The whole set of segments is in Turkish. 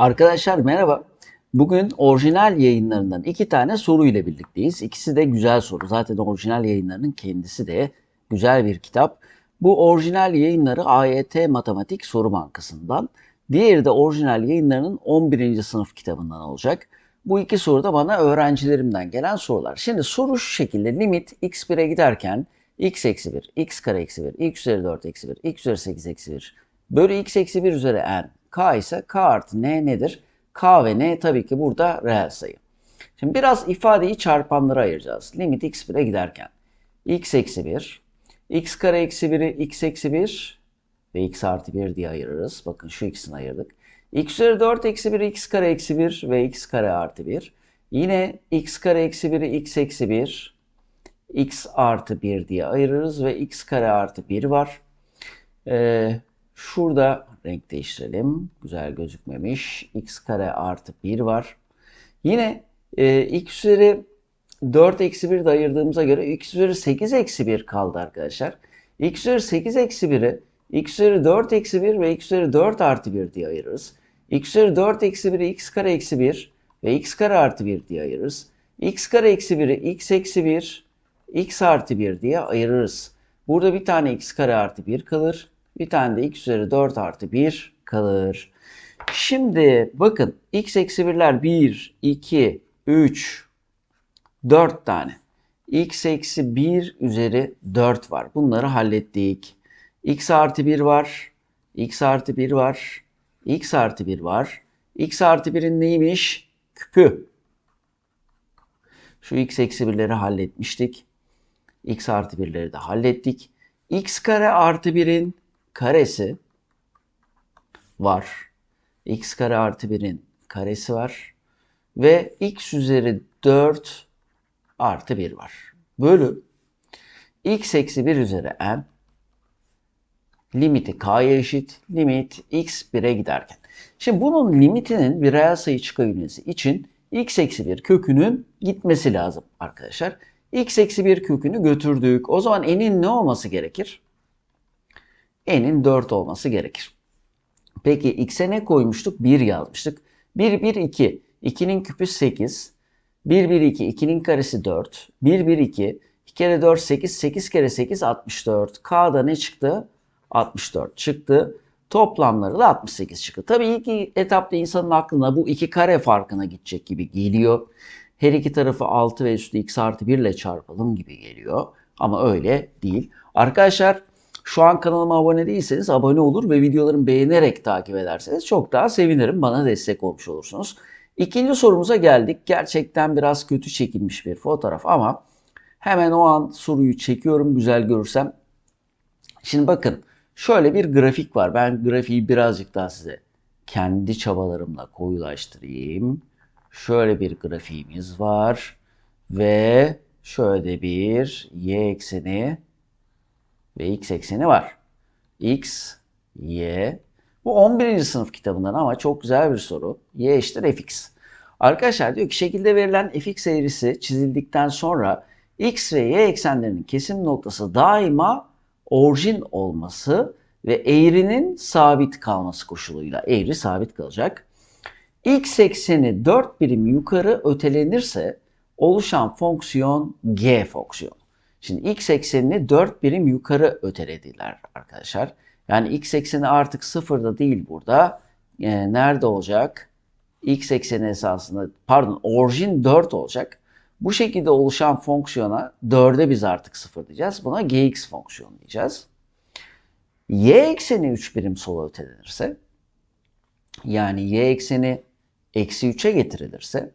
Arkadaşlar merhaba. Bugün orijinal yayınlarından iki tane soru ile birlikteyiz. İkisi de güzel soru. Zaten orijinal yayınlarının kendisi de güzel bir kitap. Bu orijinal yayınları AYT Matematik Soru Bankası'ndan. Diğeri de orijinal yayınlarının 11. sınıf kitabından olacak. Bu iki soru da bana öğrencilerimden gelen sorular. Şimdi soru şu şekilde limit x1'e giderken x eksi 1, x kare eksi 1, x üzeri 4 eksi 1, x üzeri 8 eksi 1 bölü x eksi 1 üzeri n. k ise k artı n nedir? k ve n tabii ki burada reel sayı. Şimdi biraz ifadeyi çarpanlara ayıracağız. Limit x1'e giderken x eksi 1, x kare eksi 1'i x eksi 1 ve x artı 1 diye ayırırız. Bakın şu ikisini ayırdık. x üzeri 4 eksi 1 x kare eksi 1 ve x kare artı 1. Yine x kare eksi 1'i x eksi 1 x artı 1 diye ayırırız ve x kare artı 1 var. Ee, şurada renk değiştirelim. Güzel gözükmemiş. x kare artı 1 var. Yine e, x üzeri 4 eksi 1 de ayırdığımıza göre x üzeri 8 eksi 1 kaldı arkadaşlar. x üzeri 8 eksi 1'i x üzeri 4 eksi 1 ve x üzeri 4 artı 1 diye ayırırız. x üzeri 4 eksi 1'i x kare eksi 1 ve x kare artı 1 diye ayırırız. x kare eksi 1'i x eksi 1, x artı 1 diye ayırırız. Burada bir tane x kare artı 1 kalır. Bir tane de x üzeri 4 artı 1 kalır. Şimdi bakın x eksi 1'ler 1, 2, 3, 4 tane. x eksi 1 üzeri 4 var. Bunları hallettik. x artı 1 var. x artı 1 var. x artı 1 var. x artı 1'in neymiş? Küpü. Şu x eksi 1'leri halletmiştik. x artı 1'leri de hallettik. x kare artı 1'in karesi var. x kare artı 1'in karesi var. Ve x üzeri 4 artı 1 var. Bölü x eksi 1 üzeri n limiti k'ya eşit. Limit x 1'e giderken. Şimdi bunun limitinin bir reel sayı çıkabilmesi için x eksi 1 kökünün gitmesi lazım arkadaşlar. x eksi 1 kökünü götürdük. O zaman n'in ne olması gerekir? N'in 4 olması gerekir. Peki x'e ne koymuştuk? 1 yazmıştık. 1, 1, 2. 2'nin küpü 8. 1, 1, 2. 2'nin karesi 4. 1, 1, 2. 2 kere 4, 8. 8 kere 8, 64. K'da ne çıktı? 64 çıktı. Toplamları da 68 çıktı. Tabii ilk etapta insanın aklına bu iki kare farkına gidecek gibi geliyor. Her iki tarafı 6 ve üstü x artı 1 ile çarpalım gibi geliyor. Ama öyle değil. Arkadaşlar şu an kanalıma abone değilseniz abone olur ve videolarımı beğenerek takip ederseniz çok daha sevinirim. Bana destek olmuş olursunuz. İkinci sorumuza geldik. Gerçekten biraz kötü çekilmiş bir fotoğraf ama hemen o an soruyu çekiyorum güzel görürsem. Şimdi bakın şöyle bir grafik var. Ben grafiği birazcık daha size kendi çabalarımla koyulaştırayım. Şöyle bir grafiğimiz var ve şöyle bir y ekseni ve x ekseni var. x, y. Bu 11. sınıf kitabından ama çok güzel bir soru. y eşittir fx. Arkadaşlar diyor ki şekilde verilen fx eğrisi çizildikten sonra x ve y eksenlerinin kesim noktası daima orijin olması ve eğrinin sabit kalması koşuluyla eğri sabit kalacak. x ekseni 4 birim yukarı ötelenirse oluşan fonksiyon g fonksiyonu. Şimdi x eksenini 4 birim yukarı ötelediler arkadaşlar. Yani x ekseni artık sıfırda değil burada. E, nerede olacak? x ekseni esasında pardon orijin 4 olacak. Bu şekilde oluşan fonksiyona 4'e biz artık sıfır diyeceğiz. Buna gx fonksiyonu diyeceğiz. y ekseni 3 birim sola ötelenirse yani y ekseni eksi 3'e getirilirse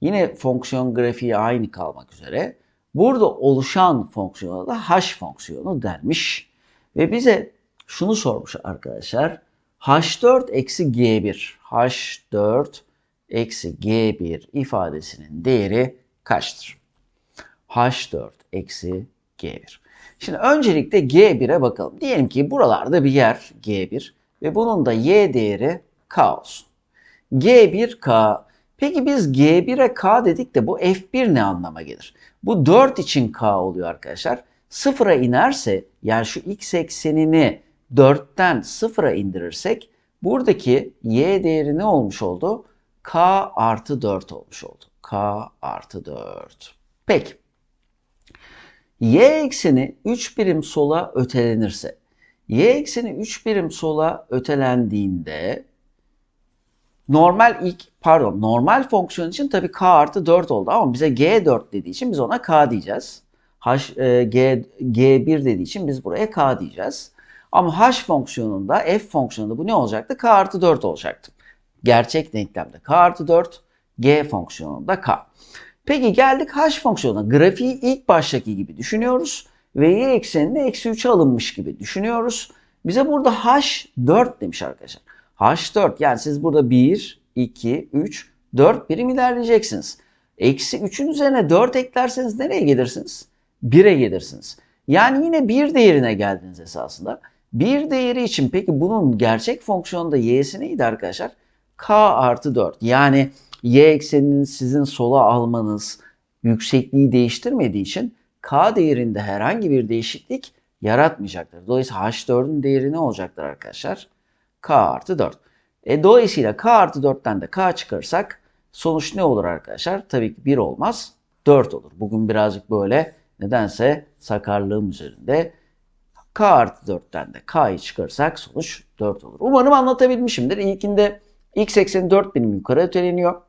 yine fonksiyon grafiği aynı kalmak üzere Burada oluşan fonksiyona da h fonksiyonu denmiş. Ve bize şunu sormuş arkadaşlar. h4 eksi g1. h4 eksi g1 ifadesinin değeri kaçtır? h4 eksi g1. Şimdi öncelikle g1'e bakalım. Diyelim ki buralarda bir yer g1 ve bunun da y değeri k olsun. g1 k Peki biz G1'e K dedik de bu F1 ne anlama gelir? Bu 4 için K oluyor arkadaşlar. Sıfıra inerse yani şu x eksenini 4'ten sıfıra indirirsek Buradaki y değeri ne olmuş oldu? k artı 4 olmuş oldu. k artı 4. Peki. y ekseni 3 birim sola ötelenirse, y ekseni 3 birim sola ötelendiğinde normal ilk pardon normal fonksiyon için tabii k artı 4 oldu ama bize g4 dediği için biz ona k diyeceğiz. H, e, G, G1 dediği için biz buraya K diyeceğiz. Ama H fonksiyonunda, F fonksiyonunda bu ne olacaktı? K artı 4 olacaktı. Gerçek denklemde K artı 4, G fonksiyonunda K. Peki geldik H fonksiyonuna. Grafiği ilk baştaki gibi düşünüyoruz. Ve Y ekseninde eksi 3'e alınmış gibi düşünüyoruz. Bize burada H 4 demiş arkadaşlar. H 4 yani siz burada 1, 2, 3, 4 birim ilerleyeceksiniz. Eksi 3'ün üzerine 4 eklerseniz nereye gelirsiniz? 1'e gelirsiniz. Yani yine 1 değerine geldiniz esasında. 1 değeri için peki bunun gerçek fonksiyonda y'si neydi arkadaşlar? k artı 4. Yani y ekseninin sizin sola almanız yüksekliği değiştirmediği için k değerinde herhangi bir değişiklik yaratmayacaktır. Dolayısıyla h4'ün değeri ne olacaktır arkadaşlar? K artı 4. E, dolayısıyla k artı 4'ten de k çıkarırsak sonuç ne olur arkadaşlar? Tabii ki 1 olmaz 4 olur. Bugün birazcık böyle nedense sakarlığım üzerinde k artı 4'ten de k'yı çıkarırsak sonuç 4 olur. Umarım anlatabilmişimdir. İlkinde x ekseni 4 birim yukarı öteleniyor.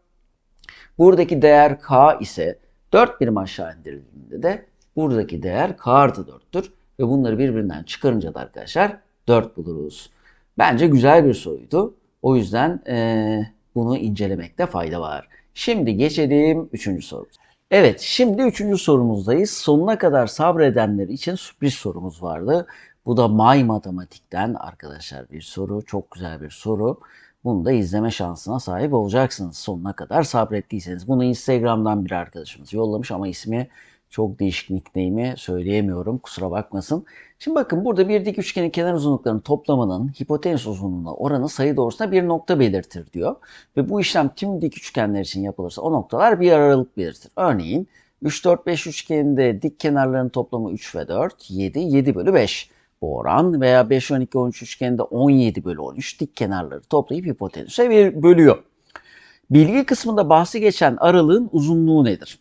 Buradaki değer k ise 4 birim aşağı indirildiğinde de buradaki değer k artı 4'tür. Ve bunları birbirinden çıkarınca da arkadaşlar 4 buluruz. Bence güzel bir soruydu. O yüzden ee, bunu incelemekte fayda var. Şimdi geçelim 3. sorumuza. Evet, şimdi üçüncü sorumuzdayız. Sonuna kadar sabredenler için sürpriz sorumuz vardı. Bu da May Matematik'ten arkadaşlar bir soru. Çok güzel bir soru. Bunu da izleme şansına sahip olacaksınız sonuna kadar sabrettiyseniz. Bunu Instagram'dan bir arkadaşımız yollamış ama ismi çok değişik nickname'i söyleyemiyorum. Kusura bakmasın. Şimdi bakın burada bir dik üçgenin kenar uzunluklarının toplamının hipotenüs uzunluğuna oranı sayı doğrusunda bir nokta belirtir diyor. Ve bu işlem tüm dik üçgenler için yapılırsa o noktalar bir aralık belirtir. Örneğin 3, 4, 5 üçgeninde dik kenarların toplamı 3 ve 4, 7, 7 bölü 5 bu oran veya 5, 12, 13 üçgeninde 17 bölü 13 dik kenarları toplayıp hipotenüse bir bölüyor. Bilgi kısmında bahsi geçen aralığın uzunluğu nedir?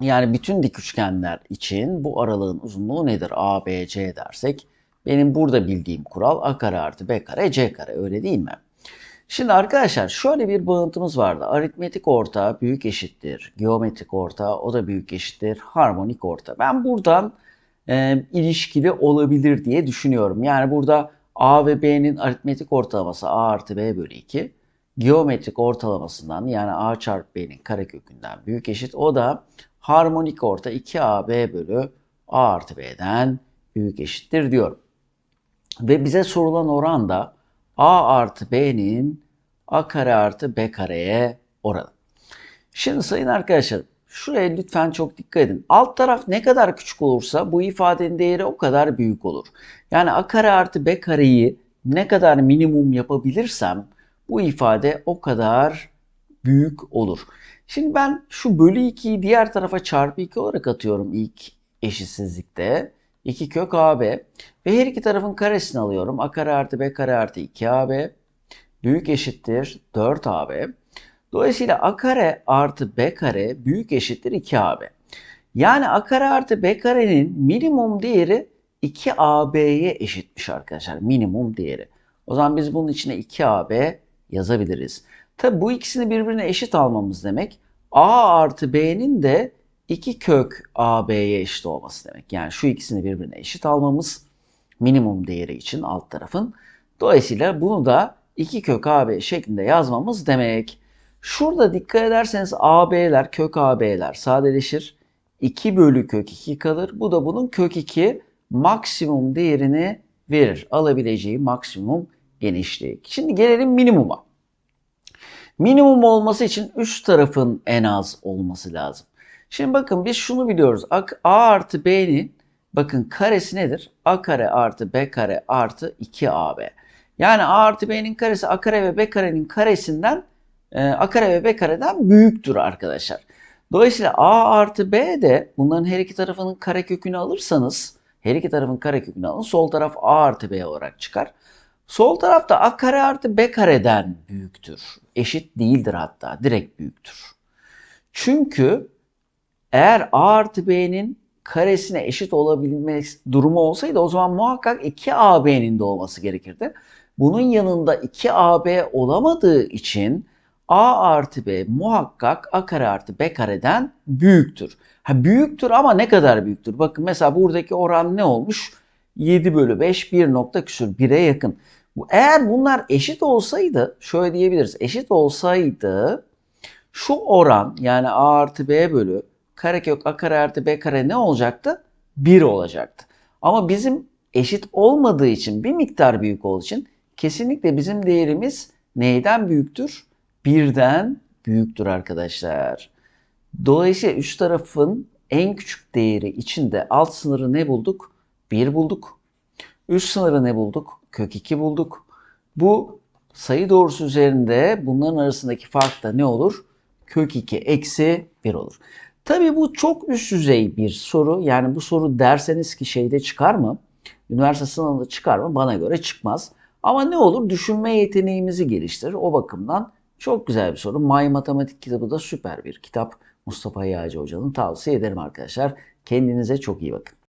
Yani bütün dik üçgenler için bu aralığın uzunluğu nedir? A, B, C dersek benim burada bildiğim kural A kare artı B kare C kare öyle değil mi? Şimdi arkadaşlar şöyle bir bağıntımız vardı. Aritmetik orta büyük eşittir. Geometrik orta o da büyük eşittir. Harmonik orta. Ben buradan e, ilişkili olabilir diye düşünüyorum. Yani burada A ve B'nin aritmetik ortalaması A artı B bölü 2. Geometrik ortalamasından yani A çarpı B'nin karekökünden büyük eşit. O da harmonik orta 2AB bölü A artı B'den büyük eşittir diyorum. Ve bize sorulan oran da A artı B'nin A kare artı B kareye oranı. Şimdi sayın arkadaşlar şuraya lütfen çok dikkat edin. Alt taraf ne kadar küçük olursa bu ifadenin değeri o kadar büyük olur. Yani A kare artı B kareyi ne kadar minimum yapabilirsem bu ifade o kadar büyük olur. Şimdi ben şu bölü 2'yi diğer tarafa çarpı 2 olarak atıyorum ilk eşitsizlikte. 2 kök AB ve her iki tarafın karesini alıyorum. A kare artı B kare artı 2AB büyük eşittir 4AB. Dolayısıyla A kare artı B kare büyük eşittir 2AB. Yani A kare artı B karenin minimum değeri 2AB'ye eşitmiş arkadaşlar. Minimum değeri. O zaman biz bunun içine 2AB yazabiliriz. Tabi bu ikisini birbirine eşit almamız demek A artı B'nin de 2 kök AB'ye eşit olması demek. Yani şu ikisini birbirine eşit almamız minimum değeri için alt tarafın. Dolayısıyla bunu da 2 kök AB şeklinde yazmamız demek. Şurada dikkat ederseniz AB'ler, kök AB'ler sadeleşir. 2 bölü kök 2 kalır. Bu da bunun kök 2 maksimum değerini verir. Alabileceği maksimum genişliği. Şimdi gelelim minimuma. Minimum olması için üst tarafın en az olması lazım. Şimdi bakın biz şunu biliyoruz. A, artı B'nin bakın karesi nedir? A kare artı B kare artı 2AB. Yani A artı B'nin karesi A kare ve B karenin karesinden e, A kare ve B kareden büyüktür arkadaşlar. Dolayısıyla A artı B de bunların her iki tarafının kare kökünü alırsanız her iki tarafın kare kökünü alın sol taraf A artı B olarak çıkar. Sol tarafta a kare artı b kareden büyüktür. Eşit değildir hatta. Direkt büyüktür. Çünkü eğer a artı b'nin karesine eşit olabilme durumu olsaydı o zaman muhakkak 2ab'nin de olması gerekirdi. Bunun yanında 2ab olamadığı için a artı b muhakkak a kare artı b kareden büyüktür. Ha büyüktür ama ne kadar büyüktür? Bakın mesela buradaki oran ne olmuş? 7 bölü 5 1 nokta küsür 1'e yakın. Eğer bunlar eşit olsaydı şöyle diyebiliriz. Eşit olsaydı şu oran yani a artı b bölü karekök a kare artı b kare ne olacaktı? 1 olacaktı. Ama bizim eşit olmadığı için bir miktar büyük olduğu için kesinlikle bizim değerimiz neyden büyüktür? Birden büyüktür arkadaşlar. Dolayısıyla üst tarafın en küçük değeri içinde alt sınırı ne bulduk? 1 bulduk. Üst sınırı ne bulduk? Kök 2 bulduk. Bu sayı doğrusu üzerinde bunların arasındaki fark da ne olur? Kök 2 eksi 1 olur. Tabii bu çok üst düzey bir soru. Yani bu soru derseniz ki şeyde çıkar mı? Üniversite sınavında çıkar mı? Bana göre çıkmaz. Ama ne olur? Düşünme yeteneğimizi geliştirir. O bakımdan çok güzel bir soru. My Matematik kitabı da süper bir kitap. Mustafa Yağcı Hoca'nın tavsiye ederim arkadaşlar. Kendinize çok iyi bakın.